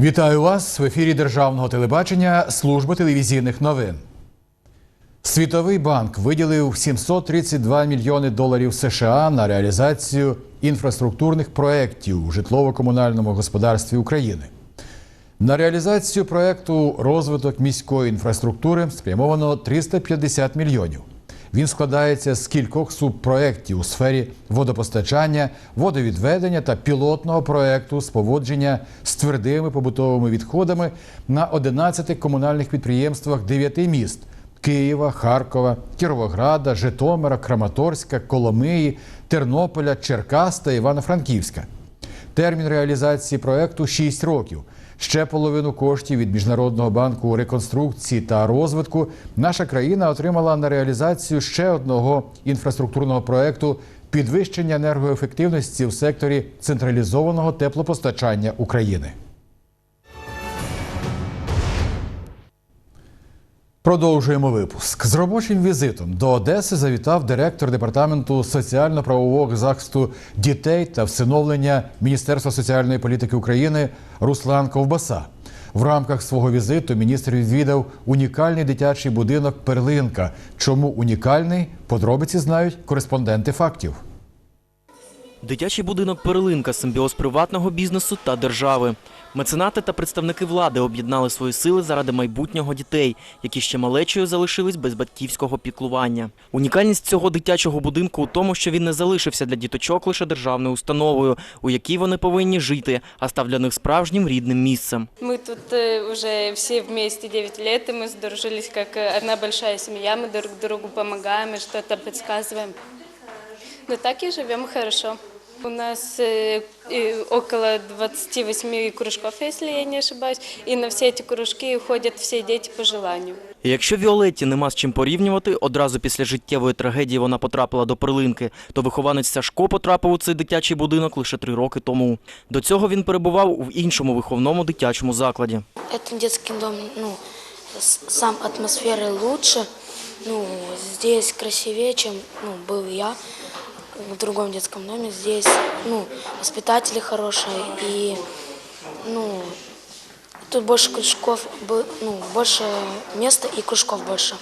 Вітаю вас в ефірі Державного телебачення Служби телевізійних новин. Світовий банк виділив 732 мільйони доларів США на реалізацію інфраструктурних проєктів у житлово-комунальному господарстві України. На реалізацію проєкту розвиток міської інфраструктури спрямовано 350 мільйонів. Він складається з кількох субпроєктів у сфері водопостачання, водовідведення та пілотного проєкту з поводження з твердими побутовими відходами на 11 комунальних підприємствах 9 міст Києва, Харкова, Кіровограда, Житомира, Краматорська, Коломиї, Тернополя, Черкас та Івано-Франківська. Термін реалізації проекту 6 років. Ще половину коштів від Міжнародного банку реконструкції та розвитку наша країна отримала на реалізацію ще одного інфраструктурного проекту підвищення енергоефективності в секторі централізованого теплопостачання України. Продовжуємо випуск. З робочим візитом до Одеси завітав директор департаменту соціально-правового захисту дітей та всиновлення Міністерства соціальної політики України Руслан Ковбаса. В рамках свого візиту міністр відвідав унікальний дитячий будинок Перлинка. Чому унікальний? Подробиці знають кореспонденти фактів. Дитячий будинок «Перлинка» – симбіоз приватного бізнесу та держави. Меценати та представники влади об'єднали свої сили заради майбутнього дітей, які ще малечою залишились без батьківського піклування. Унікальність цього дитячого будинку у тому, що він не залишився для діточок лише державною установою, у якій вони повинні жити, а став для них справжнім рідним місцем. Мы тут э, уже все вместе 9 лет, и мы сдружились как э, одна большая семья, мы друг другу помогаем и что-то подсказываем. Но так и живем хорошо. У нас э, и около 28 кружков, если я не ошибаюсь, и на все эти кружки ходят все дети по желанию. І якщо Віолетті нема з чим порівнювати, одразу після життєвої трагедії вона потрапила до перлинки, то вихованець Сашко потрапив у цей дитячий будинок лише три роки тому. До цього він перебував в іншому виховному дитячому закладі. Это детский дом, ну, с- сам атмосферы лучше, ну, здесь красивее, чем, ну, был я В другом детском доме. Здесь, ну, воспитатели хорошие и, ну, тут больше кружков, ну, больше места и кружков больше.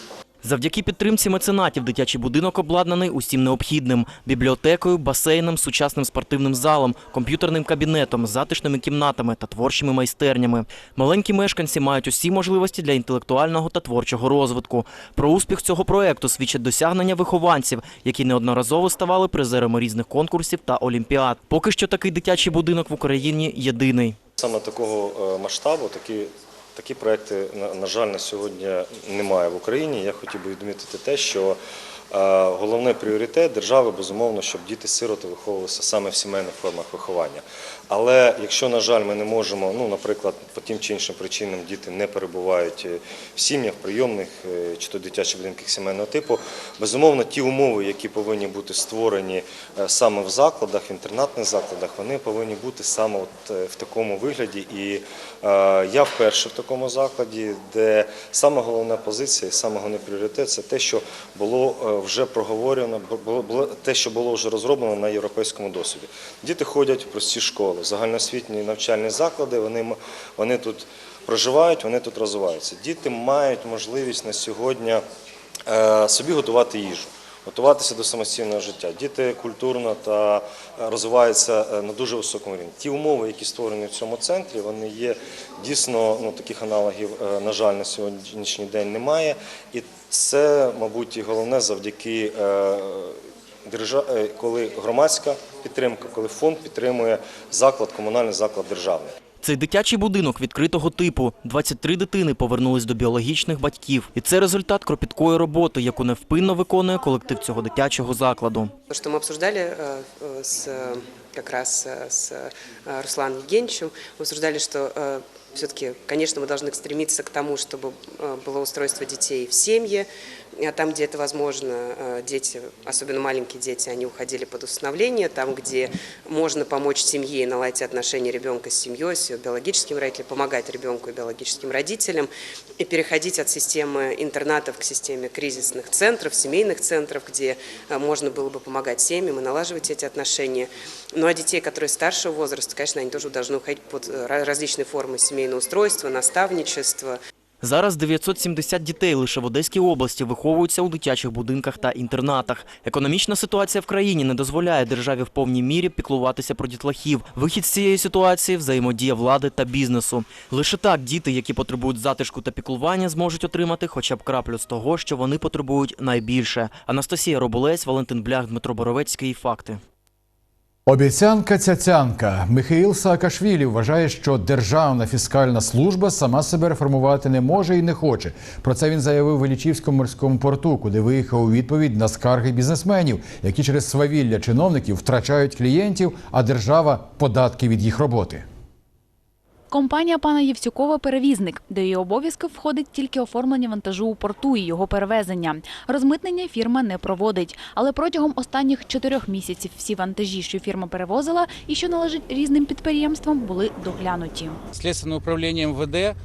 Завдяки підтримці меценатів дитячий будинок обладнаний усім необхідним – бібліотекою, басейном, сучасним спортивним залом, комп'ютерним кабінетом, затишними кімнатами та творчими майстернями. Маленькі мешканці мають усі можливості для інтелектуального та творчого розвитку. Про успіх цього проекту свідчать досягнення вихованців, які неодноразово ставали призерами різних конкурсів та олімпіад. Поки що такий дитячий будинок в Україні єдиний. Саме такого е, масштабу, такі, такі проекти, на, жаль, на сьогодні немає в Україні. Я хотів би відмітити те, що е, головний пріоритет держави, безумовно, щоб діти-сироти виховувалися саме в сімейних формах виховання. Але якщо, на жаль, ми не можемо, ну, наприклад, по тим чи іншим причинам діти не перебувають е, в сім'ях, прийомних е, чи то дитячих будинках сімейного типу, безумовно, ті умови, які повинні бути створені саме в закладах, в інтернатних закладах, вони повинні бути саме от в такому вигляді. І я вперше в такому закладі, де саме головна позиція, і саме головний пріоритет це те, що було е, вже проговорено, було, те, що було вже розроблено на європейському досвіді. Діти ходять в прості школи, загальноосвітні навчальні заклади. Вони, вони тут проживають, вони тут розвиваються. Діти мають можливість на сьогодні е, собі готувати їжу. Готуватися до самостійного життя. Діти культурно та е, розвиваються е, на дуже високому рівні. Ті умови, які створені в цьому центрі, вони є дійсно ну таких аналогів, е, на жаль, на сьогоднішній день немає. І це, мабуть, і головне завдяки коли громадська підтримка, коли фонд підтримує заклад, комунальний заклад державний. Цей дитячий будинок відкритого типу. 23 дитини повернулись до біологічних батьків. І це результат кропіткої роботи, яку невпинно виконує колектив цього дитячого закладу. То, что мы обсуждали э, э, с, э, как раз э, с э, Русланом Евгеньевичем, мы обсуждали, что все-таки, конечно, мы должны стремиться к тому, чтобы э, было устройство детей в семье, А Там, где это возможно, э, дети, особенно маленькие дети, они уходили под усыновление. Там, где можно помочь семье и наладить отношения ребенка с семьей, с ее биологическим родителем, помогать ребенку и биологическим родителям, и переходить от системы интернатов к системе кризисных центров, семейных центров, где э, можно было бы помогать семьям и налаживать эти отношения. Ну а детей, которые старшего возраста, конечно, они тоже должны уходить под э, различные формы семейного устройства, наставничества. Зараз 970 дітей лише в Одеській області виховуються у дитячих будинках та інтернатах. Економічна ситуація в країні не дозволяє державі в повній мірі піклуватися про дітлахів. Вихід з цієї ситуації – взаємодія влади та бізнесу. Лише так діти, які потребують затишку та піклування, зможуть отримати хоча б краплю з того, що вони потребують найбільше. Анастасія Роболець, Валентин Блях, Дмитро Боровецький. Факти. Обіцянка цяцянка. Михаїл Саакашвілі вважає, що Державна фіскальна служба сама себе реформувати не може і не хоче. Про це він заявив в Ілічівському морському порту, куди виїхав у відповідь на скарги бізнесменів, які через свавілля чиновників втрачають клієнтів, а держава податки від їх роботи. Компанія пана Євсюкова перевізник. До її обов'язків входить тільки оформлення вантажу у порту і його перевезення. Розмитнення фірма не проводить. Але протягом останніх чотирьох місяців всі вантажі, що фірма перевозила і що належать різним підприємствам, були доглянуті. Следственное управление МВД э,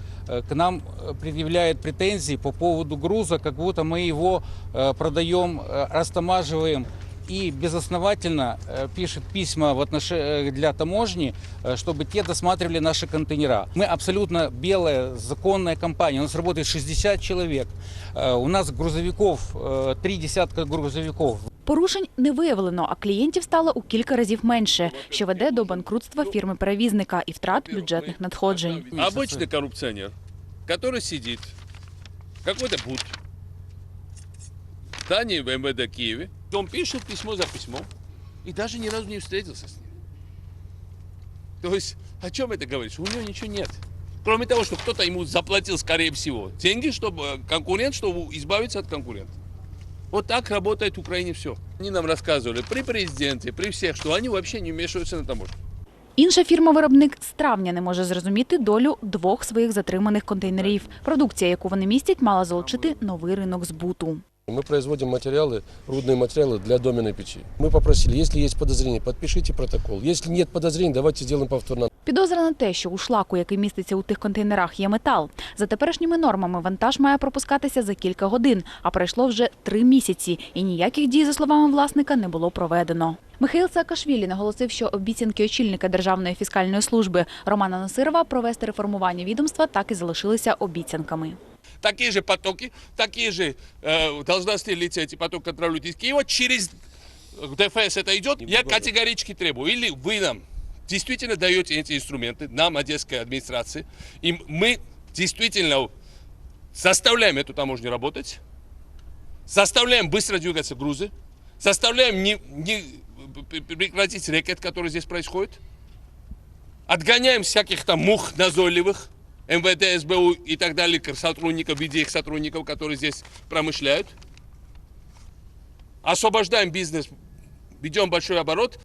к нам э, предъявляет претензии по поводу груза, как будто мы его э, продаем, э, растамаживаем и безосновательно э, пишет письма в отнош... э, для таможни, э, чтобы те досматривали наши контейнера. Мы абсолютно белая, законная компания. У нас работает 60 человек. Э, У нас грузовиков, э, три десятка грузовиков. Порушень не виявлено, а клієнтів стало у кілька разів менше, що веде до банкрутства фірми-перевізника і втрат бюджетних надходжень. Обычный коррупционер, который сидит в какой-то будке, в здании в МВД Киеве, он пишет письмо за письмом и даже ни разу не встретился с ним. То есть, о чем это говорит? Что у него ничего нет. Кроме того, что кто-то ему заплатил, скорее всего, деньги, чтобы э, конкурент, чтобы избавиться от конкурента. Вот так работает в Украине все. Они нам рассказывали при президенте, при всех, что они вообще не вмешиваются на таможню. Інша фірма-виробник з травня не може зрозуміти долю двох своїх затриманих контейнерів. Продукція, яку вони містять, мала залучити новий ринок збуту. Мы производим материалы, рудные материалы для доменной печи. Мы попросили, если есть подозрение, подпишите протокол. Если нет подозрений, давайте сделаем повторно. Підозра на те, що у шлаку, який міститься у тих контейнерах, є метал. За теперішніми нормами вантаж має пропускатися за кілька годин, а пройшло вже три місяці, і ніяких дій, за словами власника, не було проведено. Михаїл Саакашвілі наголосив, що обіцянки очільника Державної фіскальної служби Романа Насирова провести реформування відомства так і залишилися обіцянками. Такие же потоки, такие же э, должностные лица эти потоки контролируют из Киева, через ДФС это идет, я категорически требую, или вы нам действительно даете эти инструменты, нам, Одесской администрации, и мы действительно заставляем эту таможню работать, заставляем быстро двигаться грузы, заставляем не, не прекратить рэкет, который здесь происходит, отгоняем всяких там мух назойливых, МВД, СБУ и так далее, сотрудников, в виде их сотрудников, которые здесь промышляют. Освобождаем бизнес, ведем большой оборот.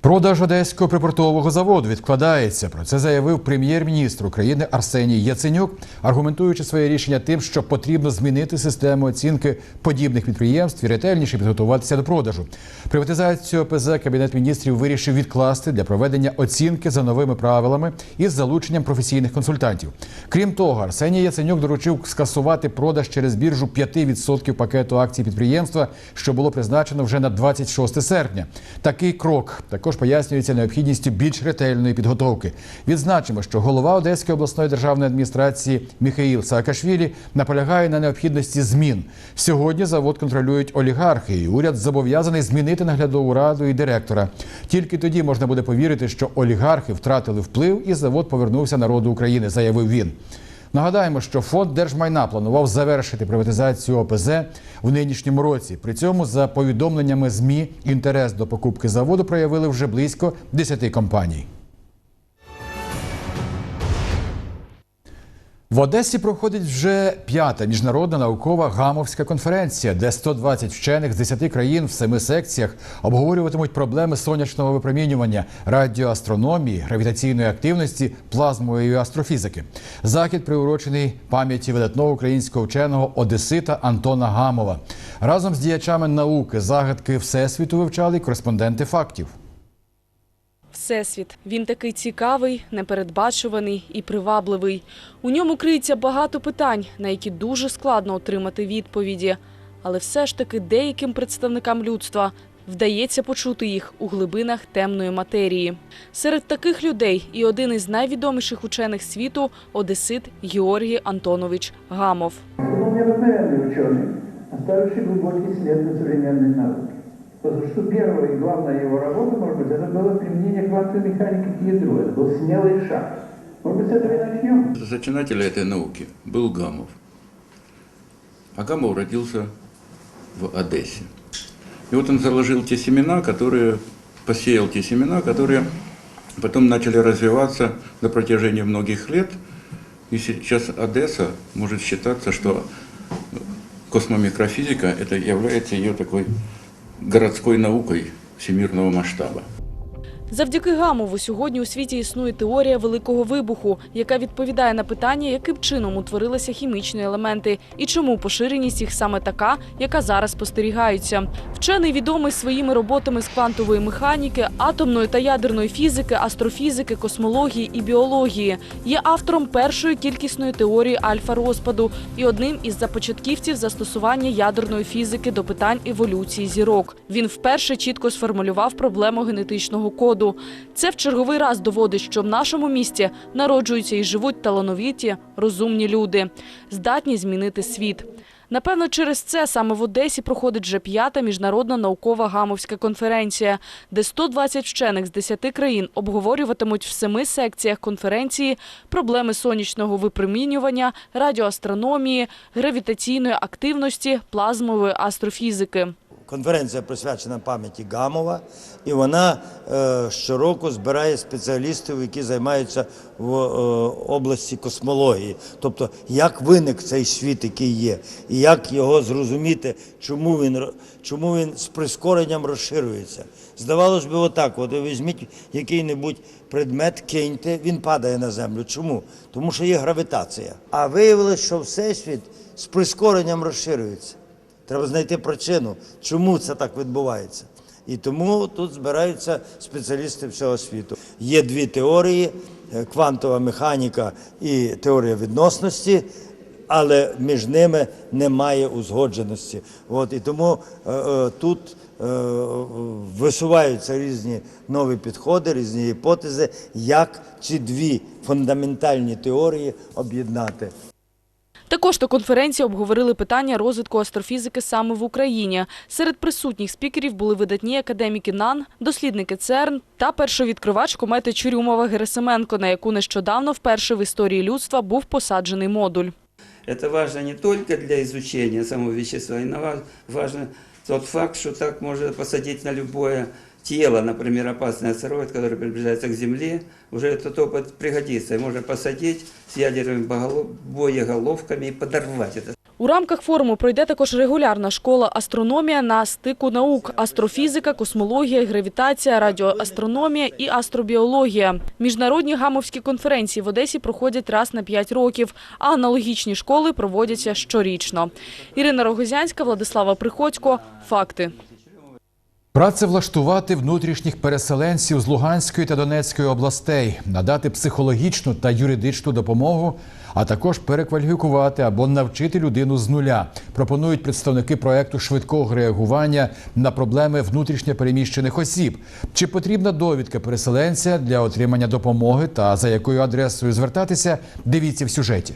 Продаж одеського припортового заводу відкладається. Про це заявив прем'єр-міністр України Арсеній Яценюк, аргументуючи своє рішення тим, що потрібно змінити систему оцінки подібних підприємств і ретельніше підготуватися до продажу. Приватизацію ОПЗ Кабінет міністрів вирішив відкласти для проведення оцінки за новими правилами із залученням професійних консультантів. Крім того, Арсеній Яценюк доручив скасувати продаж через біржу 5% пакету акцій підприємства, що було призначено вже на 26 серпня. Такий крок також пояснюється необхідністю більш ретельної підготовки. Відзначимо, що голова Одеської обласної державної адміністрації Михаїл Саакашвілі наполягає на необхідності змін. Сьогодні завод контролюють олігархи, і уряд зобов'язаний змінити наглядову раду і директора. Тільки тоді можна буде повірити, що олігархи втратили вплив і завод повернувся народу України, заявив він. Нагадаємо, що фонд держмайна планував завершити приватизацію ОПЗ в нинішньому році. При цьому, за повідомленнями ЗМІ, інтерес до покупки заводу проявили вже близько 10 компаній. В Одесі проходить вже п'ята міжнародна наукова гамовська конференція, де 120 вчених з 10 країн в семи секціях обговорюватимуть проблеми сонячного випромінювання, радіоастрономії, гравітаційної активності, плазмової астрофізики. Захід приурочений пам'яті видатного українського вченого Одесита Антона Гамова. Разом з діячами науки загадки всесвіту вивчали кореспонденти фактів Всесвіт. Він такий цікавий, непередбачуваний і привабливий. У ньому криється багато питань, на які дуже складно отримати відповіді. Але все ж таки деяким представникам людства вдається почути їх у глибинах темної матерії. Серед таких людей і один із найвідоміших учених світу одесит Георгій Антонович Гамов. Он необыкновенный ученый, оставивший глубокий след на современной науке. Что первая и главная его работа, может быть, это было применение квантовой механики к ядру. Это был смелый шаг. Может быть, с этого и начнем? Зачинатель этой науки был Гамов. А Гамов родился в Одессе. И вот он заложил те семена, которые, посеял те семена, которые потом начали развиваться на протяжении многих лет. И сейчас Одесса может считаться, что космомикрофизика это является ее такой городской наукой всемирного масштаба. Завдяки Гамову сьогодні у світі існує теорія великого вибуху, яка відповідає на питання, яким чином утворилися хімічні елементи і чому поширеність їх саме така, яка зараз спостерігається. Вчений відомий своїми роботами з квантової механіки, атомної та ядерної фізики, астрофізики, космології і біології. Є автором першої кількісної теорії альфа-розпаду і одним із започатківців застосування ядерної фізики до питань еволюції зірок. Він вперше чітко сформулював проблему генетичного коду. Це в черговий раз доводить, що в нашому місті народжуються і живуть талановиті, розумні люди, здатні змінити світ. Напевно, через це саме в Одесі проходить вже п'ята міжнародна наукова гамовська конференція, де 120 вчених з 10 країн обговорюватимуть в семи секціях конференції проблеми сонячного випромінювання, радіоастрономії, гравітаційної активності, плазмової астрофізики. Конференція присвячена пам'яті Гамова, і вона е, щороку збирає спеціалістів, які займаються в е, області космології. Тобто, як виник цей світ, який є, і як його зрозуміти, чому він, чому він з прискоренням розширюється. Здавалось би, отак, от візьміть який-небудь предмет, киньте, він падає на землю. Чому? Тому що є гравітація. А виявилось, що Всесвіт з прискоренням розширюється. Треба знайти причину, чому це так відбувається. І тому тут збираються спеціалісти всього світу. Є дві теорії: е, квантова механіка і теорія відносності, але між ними немає узгодженості. От, і тому е, е, тут е, висуваються різні нові підходи, різні гіпотези, як ці дві фундаментальні теорії об'єднати. Також на конференції обговорили питання розвитку астрофізики саме в Україні. Серед присутніх спікерів були видатні академіки НАН, дослідники ЦЕРН та першовідкривач комети Чурюмова Герасименко, на яку нещодавно вперше в історії людства був посаджений модуль. Это важно не только для изучения самого вещества, ва- важно тот факт, что так можно посадить на любое тело, например, опасный астероид, который приближается к Земле, уже этот опыт пригодится. И можно посадить с ядерными боголов- боеголовками и подорвать это. У рамках форуму пройде також регулярна школа астрономія на стику наук: астрофізика, космологія, гравітація, радіоастрономія і астробіологія. Міжнародні гамовські конференції в Одесі проходять раз на 5 років, а аналогічні школи проводяться щорічно. Ірина Рогозянська, Владислава Приходько. Факти. Працевлаштувати внутрішніх переселенців з Луганської та Донецької областей, надати психологічну та юридичну допомогу, а також перекваліфікувати або навчити людину з нуля. Пропонують представники проекту швидкого реагування на проблеми внутрішньо переміщених осіб. Чи потрібна довідка переселенця для отримання допомоги та за якою адресою звертатися? Дивіться в сюжеті.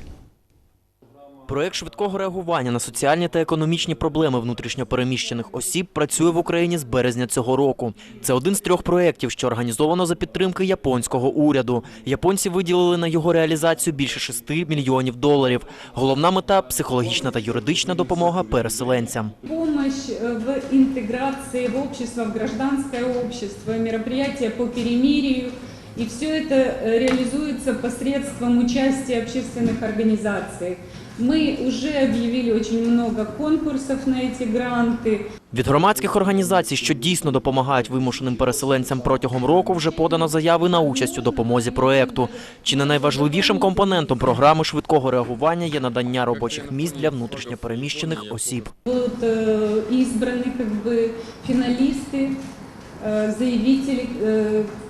Проект швидкого реагування на соціальні та економічні проблеми внутрішньопереміщених осіб працює в Україні з березня цього року. Це один з трьох проєктів, що організовано за підтримки японського уряду. Японці виділили на його реалізацію більше 6 мільйонів доларів. Головна мета психологічна та юридична допомога переселенцям. Помощь э, в интеграции в общество, в гражданское общество, мероприятия по перемирию И все это э, реализуется посредством участия общественных организаций. Мы уже объявили очень много конкурсов на эти гранты. Від громадських організацій, що дійсно допомагають вимушеним переселенцям протягом року, вже подано заяви на участь у допомозі проекту. Чи не найважливішим компонентом програми швидкого реагування є надання робочих місць для внутрішньопереміщених осіб. Будут э, избраны как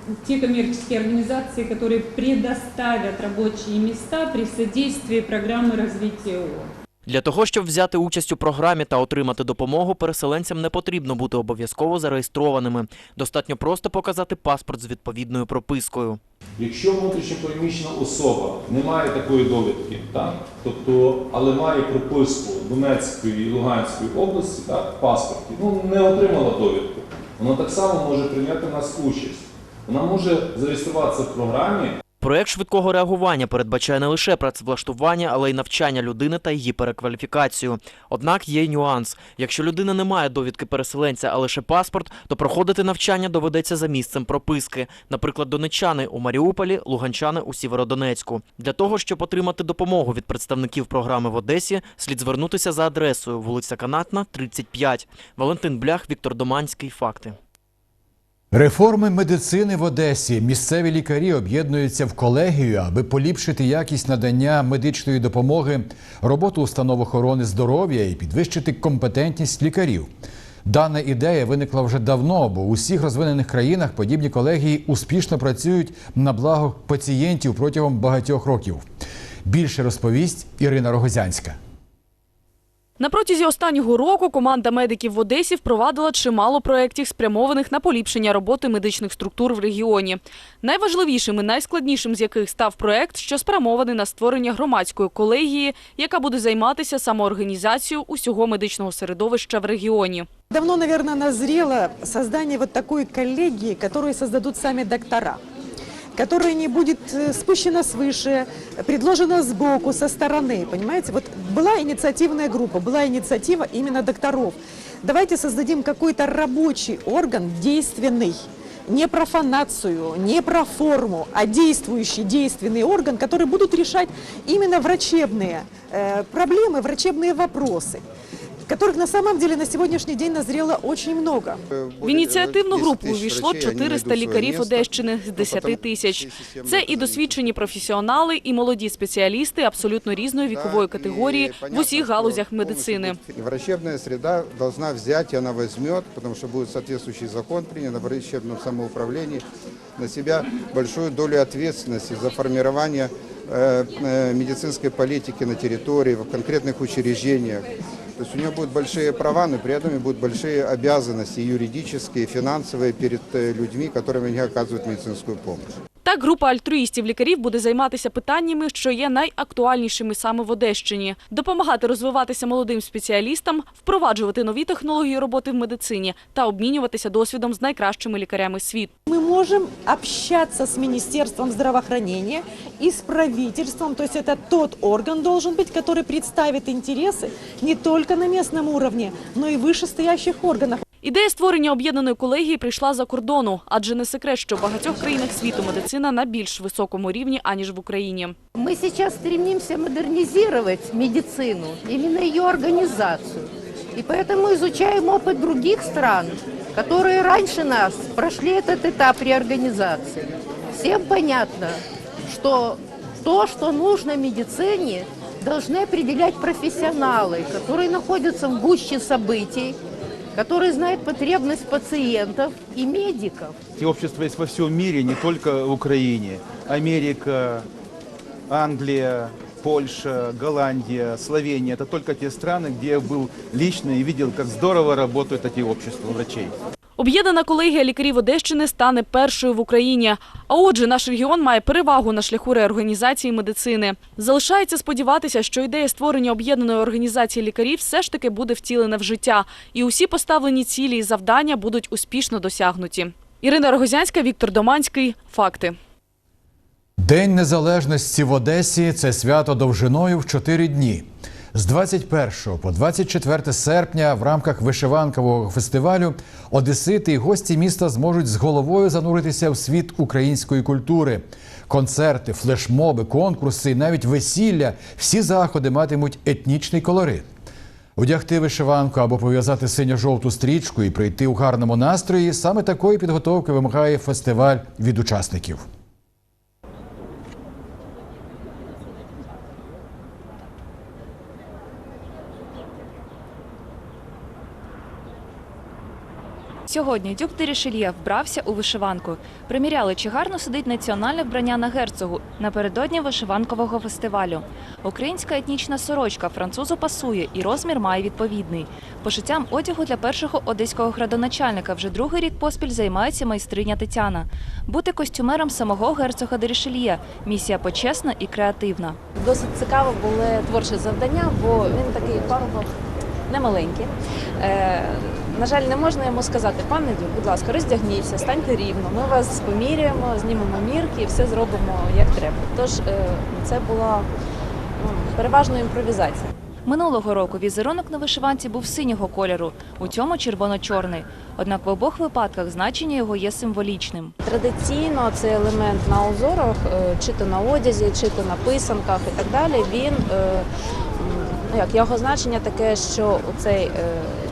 бы финалисты, э, заявители, э, те коммерческие организации, которые предоставят рабочие места при содействии программы развития ООН. Для того, щоб взяти участь у програмі та отримати допомогу, переселенцям не потрібно бути обов'язково зареєстрованими. Достатньо просто показати паспорт з відповідною пропискою. Якщо внутрішньопереміщена особа не має такої довідки, так, тобто, але має прописку Донецької і Луганської області, так, в паспорті, ну не отримала довідку, вона так само може прийняти в нас участь. Вона може зареєструватися в програмі. Проект швидкого реагування передбачає не лише працевлаштування, але й навчання людини та її перекваліфікацію. Однак є й нюанс. Якщо людина не має довідки переселенця, а лише паспорт, то проходити навчання доведеться за місцем прописки. Наприклад, донечани у Маріуполі, луганчани у Сєвєродонецьку. Для того, щоб отримати допомогу від представників програми в Одесі, слід звернутися за адресою вулиця Канатна, 35. Валентин Блях, Віктор Доманський. Факти. Реформи медицини в Одесі. Місцеві лікарі об'єднуються в колегію, аби поліпшити якість надання медичної допомоги, роботу установ охорони здоров'я і підвищити компетентність лікарів. Дана ідея виникла вже давно, бо у усіх розвинених країнах подібні колегії успішно працюють на благо пацієнтів протягом багатьох років. Більше розповість Ірина Рогозянська. На протязі останнього року команда медиків в Одесі впровадила чимало проєктів, спрямованих на поліпшення роботи медичних структур в регіоні. Найважливішим і найскладнішим з яких став проєкт, що спрямований на створення громадської колегії, яка буде займатися самоорганізацією усього медичного середовища в регіоні. Давно, наверное, назрело создание вот такой коллегии, которую создадут сами доктора которая не будет э, спущена свыше, предложена сбоку, со стороны, понимаете? Вот была инициативная группа, была инициатива именно докторов. Давайте создадим какой-то рабочий орган, действенный, не про фанацию, не про форму, а действующий действенный орган, который будут решать именно врачебные э, проблемы, врачебные вопросы которых на самом деле на сегодняшний день назрело очень много. В ініціативну групу увійшло 400 лікарів Одещини з 10 тисяч. Це і досвідчені професіонали, і молоді спеціалісти абсолютно різної вікової категорії в усіх галузях медицини. И врачебная среда должна взять, и она возьмет, потому что будет соответствующий закон принят о врачебном самоуправлении, на себя большую долю ответственности за формирование э, э, медицинской политики на территории, в конкретных учреждениях. То есть у нее будут большие права, но при этом и будут большие обязанности юридические, финансовые перед э, людьми, которым они оказывают медицинскую помощь. Так, група альтруїстів лікарів буде займатися питаннями, що є найактуальнішими саме в Одещині, допомагати розвиватися молодим спеціалістам, впроваджувати нові технології роботи в медицині та обмінюватися досвідом з найкращими лікарями світу. Мы можем общаться с Министерством здравоохранения и с правительством, то есть это тот орган должен быть, который представит интересы не только на местном уровне, но и вышестоящих органах. Ідея створення об'єднаної колегії прийшла за кордону, адже не секрет, що в багатьох країнах світу медицина на більш високому рівні аніж в Україні. Мы сейчас стремимся модернизировать медицину, именно ее организацию. И поэтому изучаем опыт других стран, которые раньше нас прошли этот этап реорганизации. Всем понятно, что то, что нужно медицине, должны определять профессионалы, которые находятся в гуще событий, которые знают потребность пациентов и медиков. Эти общества есть во всем мире, не только в Украине. Америка, Англия, Польша, Голландия, Словения. Это только те страны, где я был лично и видел, как здорово работают эти общества врачей. Об'єднана колегія лікарів Одещини стане першою в Україні. А отже, наш регіон має перевагу на шляху реорганізації медицини. Залишається сподіватися, що ідея створення об'єднаної організації лікарів все ж таки буде втілена в життя, і усі поставлені цілі і завдання будуть успішно досягнуті. Ірина Рогозянська, Віктор Доманський. Факти. День незалежності в Одесі це свято довжиною в чотири дні. З 21 по 24 серпня в рамках вишиванкового фестивалю одесити і гості міста зможуть з головою зануритися в світ української культури. Концерти, флешмоби, конкурси навіть весілля всі заходи матимуть етнічний колорит. Одягти вишиванку або пов'язати синьо-жовту стрічку і прийти у гарному настрої саме такої підготовки вимагає фестиваль від учасників. Сьогодні дюк де Рішельє вбрався у вишиванку. Приміряли, чи гарно сидить національне вбрання на герцогу напередодні вишиванкового фестивалю. Українська етнічна сорочка французу пасує і розмір має відповідний. Пошиттям одягу для першого одеського градоначальника вже другий рік поспіль займається майстриня Тетяна. Бути костюмером самого герцога де Рішельє – місія почесна і креативна. Досить цікаво були творчі завдання, бо він такий пан немаленький. На жаль, не можна йому сказати, пане Дюк, будь ласка, роздягніться, станьте рівно. Ми вас поміряємо, знімемо мірки і все зробимо як треба. Тож е, це була ну, переважно імпровізація. Минулого року візерунок на вишиванці був синього кольору, у цьому червоно-чорний. Однак в обох випадках значення його є символічним. Традиційно цей елемент на узорах, е, чи то на одязі, чи то на писанках і так далі, він е, ну, як його значення таке, що цей,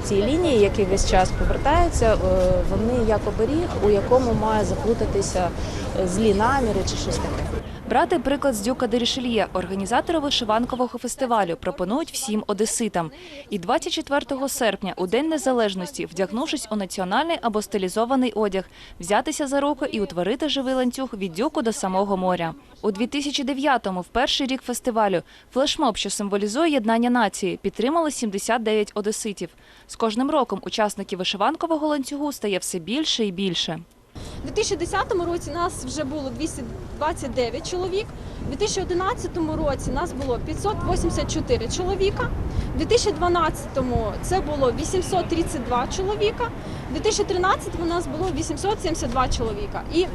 ці лінії, які весь час повертаються, е, вони як оберіг, у якому має заплутатися е, злі наміри чи щось таке. Брати приклад з Дюка де Рішельє, організатори вишиванкового фестивалю, пропонують всім одеситам. І 24 серпня, у День Незалежності, вдягнувшись у національний або стилізований одяг, взятися за руку і утворити живий ланцюг від дюку до самого моря. У 2009-му, в перший рік фестивалю, флешмоб, що символізує єднання нації, підтримали 79 одеситів. З кожним роком учасників вишиванкового ланцюгу стає все більше і більше. У 2010 році нас вже було 229 чоловік. У 2011 році нас було 584 чоловіка. У 2012 це було 832 чоловіка. У 2013 у нас було 872 чоловіка. І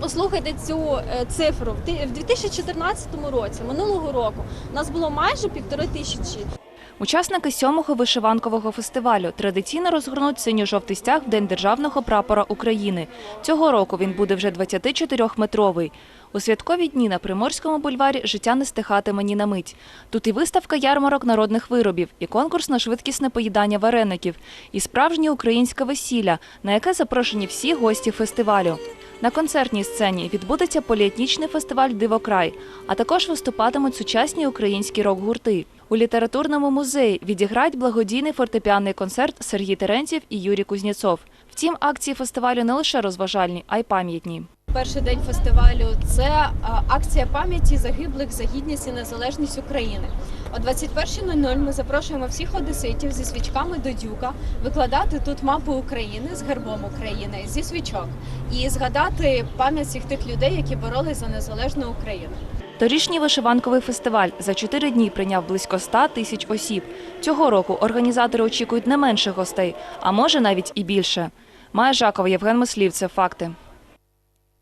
послухайте цю е, цифру. В 2014 році, минулого року, у нас було майже півтори тисячі. Учасники сьомого вишиванкового фестивалю традиційно розгорнуть синьо-жовтий стяг в День державного прапора України. Цього року він буде вже 24-метровий. У святкові дні на Приморському бульварі життя не стихатиме ні на мить. Тут і виставка ярмарок народних виробів, і конкурс на швидкісне поїдання вареників, і справжнє українське весілля, на яке запрошені всі гості фестивалю. На концертній сцені відбудеться поліетнічний фестиваль Дивокрай, а також виступатимуть сучасні українські рок-гурти. У літературному музеї відіграють благодійний фортепіанний концерт Сергій Теренців і Юрій Кузнєцов. Втім, акції фестивалю не лише розважальні, а й пам'ятні. Перший день фестивалю це акція пам'яті загиблих за гідність і незалежність України. О 21.00 ми запрошуємо всіх одеситів зі свічками до дюка викладати тут мапу України з гербом України зі свічок і згадати пам'ять всіх тих людей, які боролись за незалежну Україну. Торішній вишиванковий фестиваль за чотири дні прийняв близько 100 тисяч осіб. Цього року організатори очікують не менше гостей, а може навіть і більше. Майя Жакова, Євген Мислів, факти.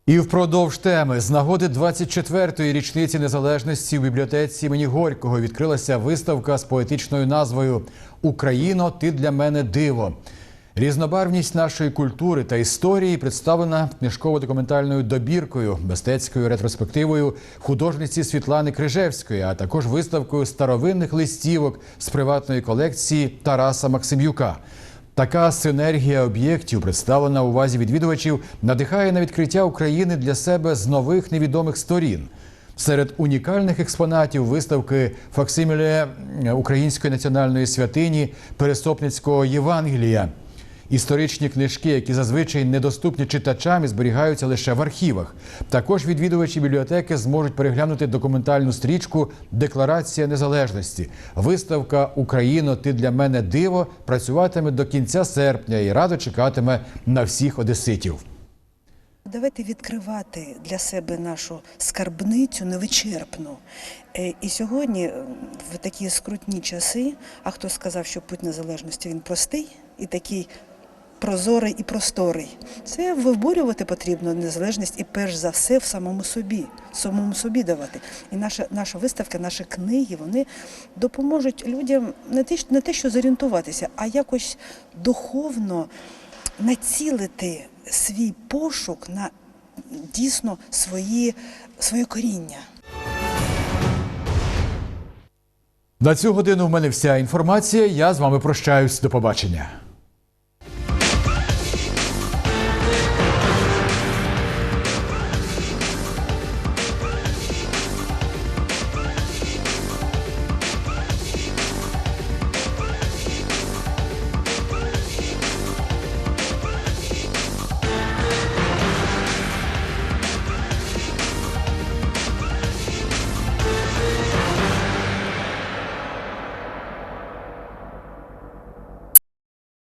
І впродовж теми з нагоди 24-ї річниці незалежності в бібліотеці імені Горького відкрилася виставка з поетичною назвою Україно, ти для мене диво. Різнобарвність нашої культури та історії представлена книжково-документальною добіркою, мистецькою ретроспективою художниці Світлани Крижевської, а також виставкою старовинних листівок з приватної колекції Тараса Максим'юка. Така синергія об'єктів, представлена увазі відвідувачів, надихає на відкриття України для себе з нових невідомих сторін. Серед унікальних експонатів виставки факсиміле української національної святині Пересопницького Євангелія. Історичні книжки, які зазвичай недоступні читачам і зберігаються лише в архівах. Також відвідувачі бібліотеки зможуть переглянути документальну стрічку Декларація незалежності. Виставка Україно, ти для мене диво працюватиме до кінця серпня і радо чекатиме на всіх одеситів. Давайте відкривати для себе нашу скарбницю невичерпну. Е, І сьогодні, е, в такі скрутні часи, а хто сказав, що путь незалежності він простий і такий прозорий і просторий. Це виборювати потрібно незалежність і перш за все в самому собі, самому собі давати. І наша, наша виставка, наші книги, вони допоможуть людям не те, не те, що зорієнтуватися, а якось духовно націлити свій пошук на дійсно свої, своє коріння. На цю годину в мене вся інформація. Я з вами прощаюсь. До побачення.